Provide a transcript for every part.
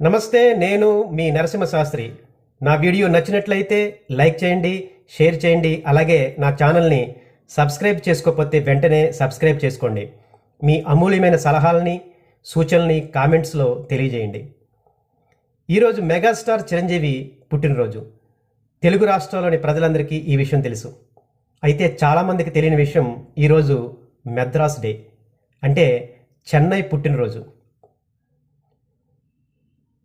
నమస్తే నేను మీ నరసింహ శాస్త్రి నా వీడియో నచ్చినట్లయితే లైక్ చేయండి షేర్ చేయండి అలాగే నా ఛానల్ని సబ్స్క్రైబ్ చేసుకోకపోతే వెంటనే సబ్స్క్రైబ్ చేసుకోండి. మీ అమూల్యమైన సలహాలని సూచనల్ని కామెంట్స్లో తెలియజేయండి. ఈరోజు మెగాస్టార్ చిరంజీవి పుట్టినరోజు. తెలుగు రాష్ట్రాల్లోని ప్రజలందరికీ ఈ విషయం తెలుసు. అయితే చాలామందికి తెలియని విషయం ఈరోజు మెద్రాస్ డే. అంటే చెన్నై పుట్టినరోజు.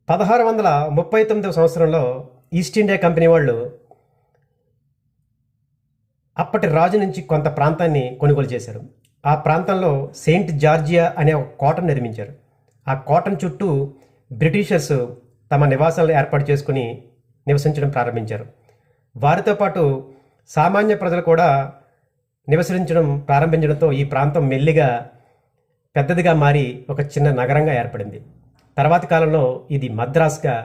పదహారు వందల ముప్పై తొమ్మిదవ సంవత్సరంలో ఈస్ట్ ఇండియా కంపెనీ వాళ్ళు అప్పటి రాజు నుంచి కొంత ప్రాంతాన్ని కొనుగోలు చేశారు. ఆ ప్రాంతంలో సెయింట్ జార్జియా అనే ఒక కోటను నిర్మించారు. ఆ కోటను చుట్టూ బ్రిటిషర్స్ తమ నివాసాలను ఏర్పాటు చేసుకుని నివసించడం ప్రారంభించారు. వారితో పాటు సామాన్య ప్రజలు కూడా నివసించడం ప్రారంభించడంతో ఈ ప్రాంతం మెల్లిగా పెద్దదిగా మారి ఒక చిన్న నగరంగా ఏర్పడింది. తర్వాతి కాలంలో ఇది మద్రాస్గా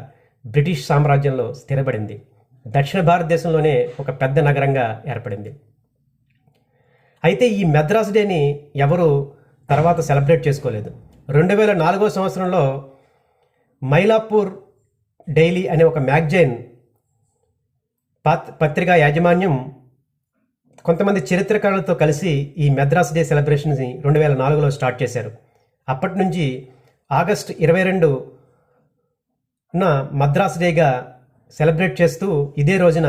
బ్రిటిష్ సామ్రాజ్యంలో స్థిరపడింది. దక్షిణ భారతదేశంలోనే ఒక పెద్ద నగరంగా ఏర్పడింది. అయితే ఈ మెద్రాస్ డేని ఎవరు తర్వాత సెలబ్రేట్ చేసుకోలేదు. రెండు వేల నాలుగో సంవత్సరంలో మైలాపూర్ డైలీ అనే ఒక మ్యాగజైన్ పత్ పత్రికా యాజమాన్యం కొంతమంది చరిత్రకారులతో కలిసి ఈ మెద్రాస్ డే సెలబ్రేషన్ని రెండు వేల నాలుగులో స్టార్ట్ చేశారు. అప్పటి నుంచి ఆగస్ట్ ఇరవై రెండు మద్రాస్ డేగా సెలబ్రేట్ చేస్తూ ఇదే రోజున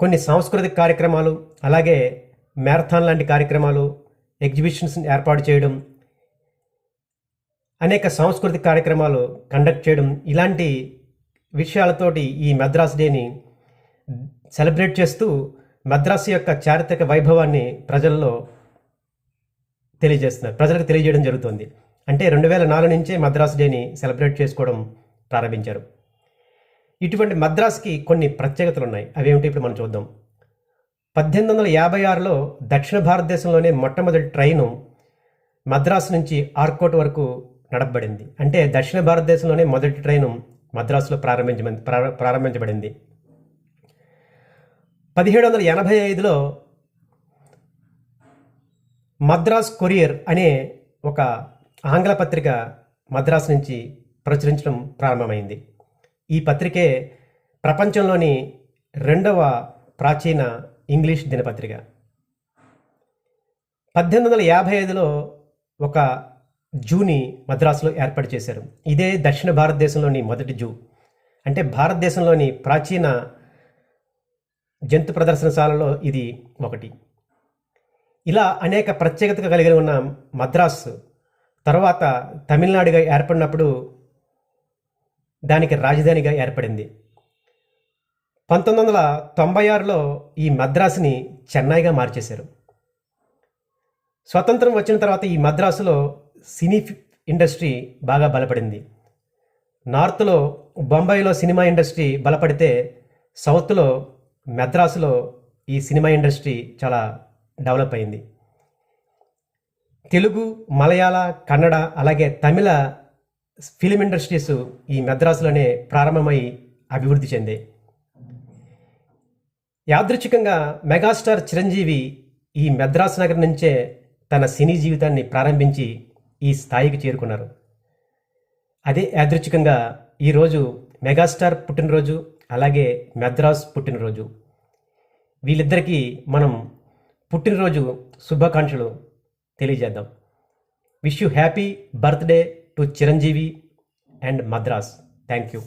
కొన్ని సాంస్కృతిక కార్యక్రమాలు అలాగే మ్యారథాన్ లాంటి కార్యక్రమాలు ఎగ్జిబిషన్స్ ఏర్పాటు చేయడం అనేక సాంస్కృతిక కార్యక్రమాలు కండక్ట్ చేయడం ఇలాంటి విషయాలతోటి ఈ మద్రాస్ డేని సెలబ్రేట్ చేస్తూ మద్రాసు యొక్క చారిత్రక వైభవాన్ని ప్రజల్లో తెలియజేస్తున్నారు ప్రజలకు తెలియజేయడం జరుగుతుంది. అంటే రెండు వేల నాలుగు నుంచే మద్రాస్ డేని సెలబ్రేట్ చేసుకోవడం ప్రారంభించారు. ఇటువంటి మద్రాస్కి కొన్ని ప్రత్యేకతలు ఉన్నాయి. అవేమిటి ఇప్పుడు మనం చూద్దాం. పద్దెనిమిది వందల యాభై ఆరులో దక్షిణ భారతదేశంలోనే మొట్టమొదటి ట్రైను మద్రాసు నుంచి ఆర్కోట్ వరకు నడపబడింది. అంటే దక్షిణ భారతదేశంలోనే మొదటి ట్రైను మద్రాసులో ప్రారంభించ ప్రారంభించబడింది. పదిహేడు వందల ఎనభై ఐదులో మద్రాస్ కొరియర్ అనే ఒక ఆంగ్ల పత్రిక మద్రాసు నుంచి ప్రచురించడం ప్రారంభమైంది. ఈ పత్రికే ప్రపంచంలోని రెండవ ప్రాచీన ఇంగ్లీష్ దినపత్రిక. పద్దెనిమిది వందల యాభై ఐదులో ఒక జూని మద్రాసులో ఏర్పాటు చేశారు. ఇదే దక్షిణ భారతదేశంలోని మొదటి జూ. అంటే భారతదేశంలోని ప్రాచీన జంతు ప్రదర్శనశాలలో ఇది ఒకటి. ఇలా అనేక ప్రత్యేకత కలిగి ఉన్న మద్రాసు తర్వాత తమిళనాడుగా ఏర్పడినప్పుడు దానికి రాజధానిగా ఏర్పడింది. పంతొమ్మిది వందల తొంభై ఆరులో ఈ మద్రాసుని చెన్నైగా మార్చేశారు. స్వతంత్రం వచ్చిన తర్వాత ఈ మద్రాసులో సినీ ఇండస్ట్రీ బాగా బలపడింది. నార్త్లో బొంబాయిలో సినిమా ఇండస్ట్రీ బలపడితే సౌత్లో మద్రాసులో ఈ సినిమా ఇండస్ట్రీ చాలా డెవలప్ అయింది. తెలుగు మలయాళ కన్నడ అలాగే తమిళ ఫిలిం ఇండస్ట్రీస్ ఈ మద్రాసులోనే ప్రారంభమై అభివృద్ధి చెందాయి. యాదృచ్ఛికంగా మెగాస్టార్ చిరంజీవి ఈ మద్రాసు నగరం నుంచే తన సినీ జీవితాన్ని ప్రారంభించి ఈ స్థాయికి చేరుకున్నారు. అదే యాదృచ్ఛికంగా ఈరోజు మెగాస్టార్ పుట్టినరోజు అలాగే మెద్రాస్ పుట్టినరోజు. వీళ్ళిద్దరికీ మనం పుట్టినరోజు శుభాకాంక్షలు తెలియజేద్దాం wish you happy birthday to Chiranjeevi and Madras thank you